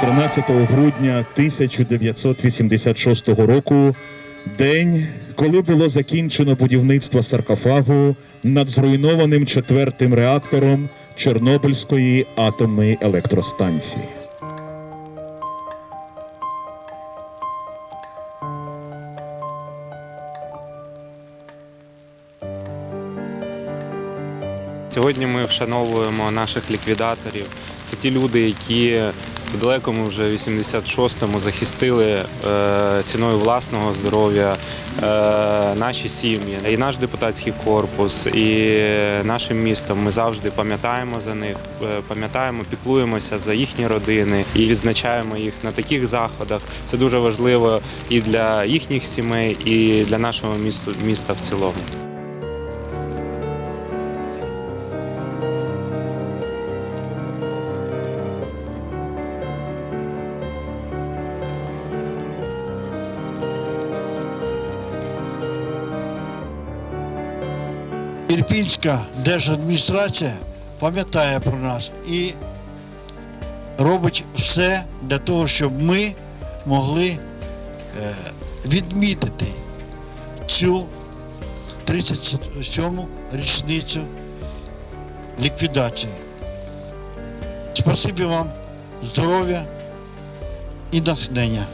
13 грудня 1986 року, день, коли було закінчено будівництво саркофагу над зруйнованим четвертим реактором Чорнобильської атомної електростанції. Сьогодні ми вшановуємо наших ліквідаторів. Це ті люди, які в далекому вже 86-му захистили е, ціною власного здоров'я е, наші сім'ї. І наш депутатський корпус, і нашим містом ми завжди пам'ятаємо за них, е, пам'ятаємо, піклуємося за їхні родини і відзначаємо їх на таких заходах. Це дуже важливо і для їхніх сімей, і для нашого міста в цілому. Ірпінська держадміністрація пам'ятає про нас і робить все для того, щоб ми могли е, відмітити цю 37-му річницю ліквідації. Спасибі вам, здоров'я і натхнення.